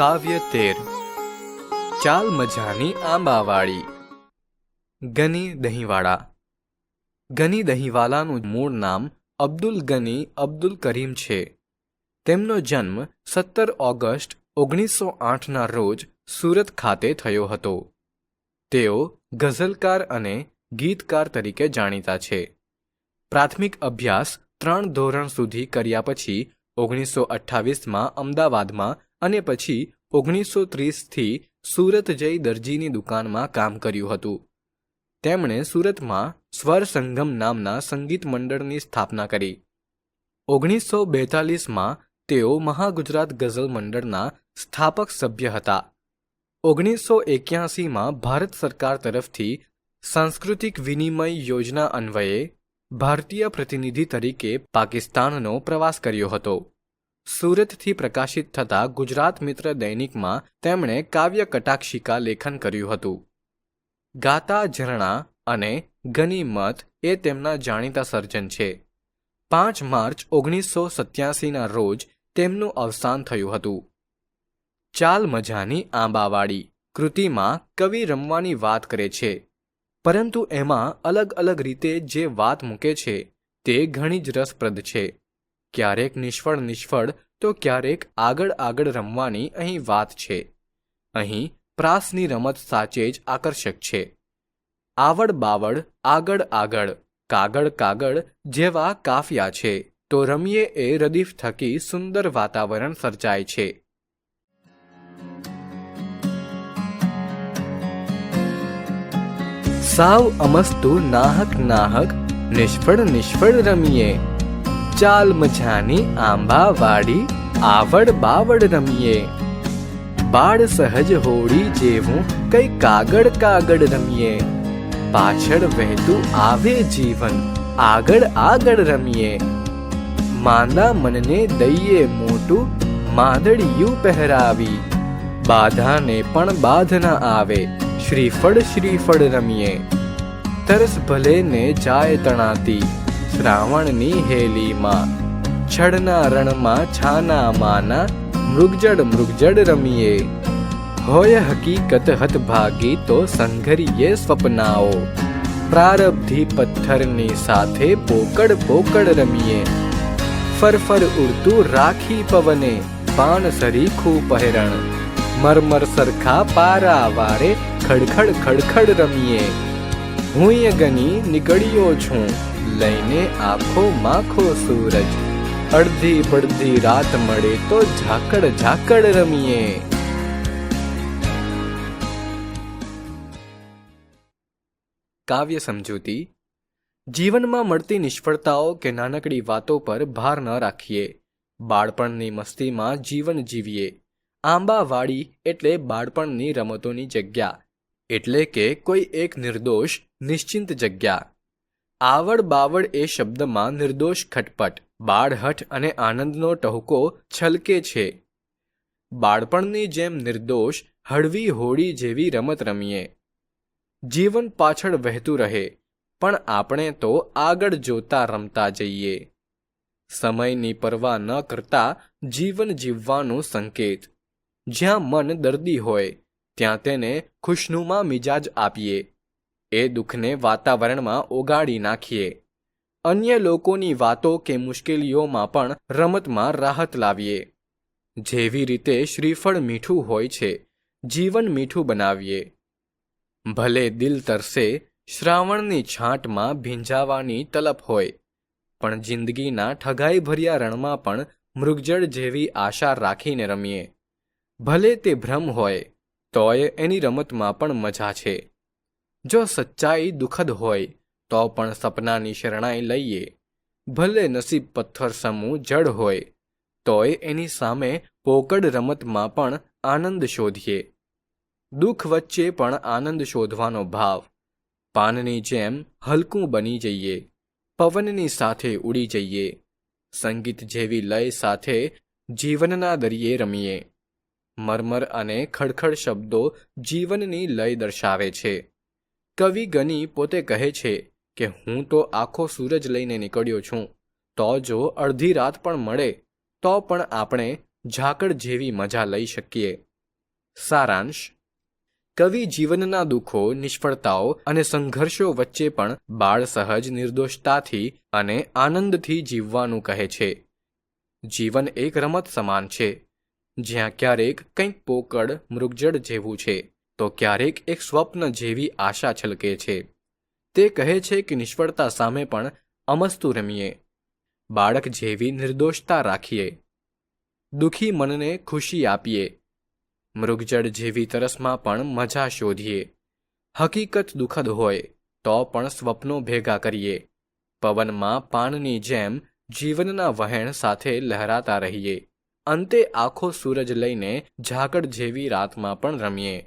કાવ્ય તેર. ચાલ મજાની આંબાવાળી. ગની દહીંવાળા. ગની દહીંવાલાનું મૂળ નામ અબ્દુલ ગની અબ્દુલ કરીમ છે. તેમનો જન્મ સત્તર ઓગસ્ટ ઓગણીસો આઠના રોજ સુરત ખાતે થયો હતો. તેઓ ગઝલકાર અને ગીતકાર તરીકે જાણીતા છે. પ્રાથમિક અભ્યાસ ત્રણ ધોરણ સુધી કર્યા પછી ઓગણીસો અઠ્ઠાવીસમાં અમદાવાદમાં અને પછી ઓગણીસો ત્રીસથી સુરત જઈ દરજીની દુકાનમાં કામ કર્યું હતું. તેમણે સુરતમાં સ્વર સંગમ નામના સંગીત મંડળની સ્થાપના કરી. ઓગણીસો બેતાલીસમાં તેઓ મહાગુજરાત ગઝલ મંડળના સ્થાપક સભ્ય હતા. ઓગણીસો એક્યાસીમાં ભારત સરકાર તરફથી સાંસ્કૃતિક વિનિમય યોજના અન્વયે ભારતીય પ્રતિનિધિ તરીકે પાકિસ્તાનનો પ્રવાસ કર્યો હતો. સુરતથી પ્રકાશિત થતા ગુજરાત મિત્ર દૈનિકમાં તેમણે કાવ્ય કટાક્ષિકા લેખન કર્યું હતું. ગાતા ઝરણા અને ગનીમત એ તેમના જાણીતા સર્જન છે. પાંચ માર્ચ ઓગણીસો સત્યાસીના રોજ તેમનું અવસાન થયું હતું. ચાલ મજાની આંબાવાળી કૃતિમાં કવિ રમવાની વાત કરે છે. પરંતુ એમાં અલગ અલગ રીતે જે વાત મૂકે છે તે ઘણી જ રસપ્રદ છે. ક્યારેક નિષ્ફળ નિષ્ફળ, તો ક્યારેક આગળ આગળ રમવાની અહીં વાત છે. અહીં પ્રાસની રમત સાચે જ આકર્ષક છે. આવડ બાવડ, આગળ આગળ, કાગળ કાગળ જેવા કાફિયા છે, તો રમીએ એ રદીફ થકી સુંદર વાતાવરણ સર્જાય છે. સાવ અમસ્તુ નાહક નાહક, નિષ્ફળ નિષ્ફળ રમીએ. ચાલ મજાની આંબા વાડી આવડ બાવડ રમીએ. બાળ સહજ હોડી જેવું કઈ કાગળ કાગળ રમીએ. પાછળ વહેતું આવે જીવન, આગળ આગળ રમીએ. માંદા મનને દઈએ મોટું માદળિયું પહેરાવી. બાધાને પણ બાધ ના આવે, શ્રીફળ શ્રીફળ રમીએ. તરસ ભલે ને જાય તણાતી. શ્રાવણની હેલીમાં, છડના રણમાં, છાના માના મૃગજડ મૃગજડ રમીએ. હોય હકીકત હત ભાગી તો સંઘરીએ સ્વપ્નાઓ. પ્રારબ્ધી પથ્થરની સાથે પોકડ પોકડ રમીએ. ફરફર ઉડતું રાખી પવને પાન સરીખું પહેરણ. મરમર સરખા પારા વારે ખડખડ ખડખડ રમીએ. હું ગની નીકળ્યો છું. લઈને આખો માખો સૂરજ. અડધી પડધી રાત મળે તો ઝાકડ ઝાકડ રમીએ. કાવ્ય સમજૂતી. જીવનમાં મળતી નિષ્ફળતાઓ કે નાનકડી વાતો પર ભાર ન રાખીએ. બાળપણની મસ્તીમાં જીવન જીવીએ. આંબાવાડી એટલે બાળપણની રમતોની જગ્યા. એટલે કે કોઈ એક નિર્દોષ, નિશ્ચિંત જગ્યા. આવડ બાવડ એ શબ્દમાં નિર્દોષ ખટપટ, બાળહઠ અને આનંદનો ટહુકો છલકે છે. બાળપણની જેમ નિર્દોષ, હળવી હોળી જેવી રમત રમીએ. જીવન પાછળ વહેતું રહે, પણ આપણે તો આગળ જોતા રમતા જઈએ. સમયની પરવા ન કરતા જીવન જીવવાનું સંકેત. જ્યાં મન દર્દી હોય, ત્યાં તેને ખુશનુમા મિજાજ આપીએ. એ દુઃખને વાતાવરણમાં ઓગાળી નાખીએ. અન્ય લોકોની વાતો કે મુશ્કેલીઓમાં પણ રમતમાં રાહત લાવીએ. જેવી રીતે શ્રીફળ મીઠું હોય છે, જીવન મીઠું બનાવીએ. ભલે દિલ તરસે, શ્રાવણની છાંટમાં ભીંજાવાની તલપ હોય, પણ જિંદગીના ઠગાઈ ભર્યા રણમાં પણ મૃગજળ જેવી આશા રાખીને રમીએ. ભલે તે ભ્રમ હોય, તોય એની રમતમાં પણ મજા છે. જો સચ્ચાઈ દુઃખદ હોય, તો પણ સપનાની શરણાઈ લઈએ. ભલે નસીબ પથ્થર સમૂહ જડ હોય, તોય એની સામે પોકડ રમતમાં પણ આનંદ શોધીએ. દુઃખ વચ્ચે પણ આનંદ શોધવાનો ભાવ. પાનની જેમ હલકું બની જઈએ, પવનની સાથે ઉડી જઈએ. સંગીત જેવી લય સાથે જીવનના દરિયે રમીએ. મરમર અને ખડખડ શબ્દો જીવનની લય દર્શાવે છે. કવિ ગની પોતે કહે છે કે હું તો આખો સૂરજ લઈને નીકળ્યો છું. તો જો અડધી રાત પણ મળે, તો પણ આપણે ઝાકળ જેવી મજા લઈ શકીએ. સારાંશ. કવિ જીવનના દુઃખો, નિષ્ફળતાઓ અને સંઘર્ષો વચ્ચે પણ બાળ સહજ નિર્દોષતાથી અને આનંદથી જીવવાનું કહે છે. જીવન એક રમત સમાન છે, જ્યાં ક્યારેક કંઈક પોકળ, મૃગજળ જેવું છે. તો ક્યારેક એક સ્વપ્ન જેવી આશા છલકે છે. તે કહે છે કે નિષ્ફળતા સામે પણ અમસ્તુ રમીએ. બાળક જેવી નિર્દોષતા રાખીએ. દુઃખી મનને ખુશી આપીએ. મૃગજળ જેવી તરસમાં પણ મજા શોધીએ. હકીકત દુઃખદ હોય તો પણ સ્વપ્નો ભેગા કરીએ. પવનમાં પાનની જેમ જીવનના વહેણ સાથે લહેરાતા રહીએ. અંતે આખો સૂરજ લઈને ઝાકળ જેવી રાતમાં પણ રમીએ.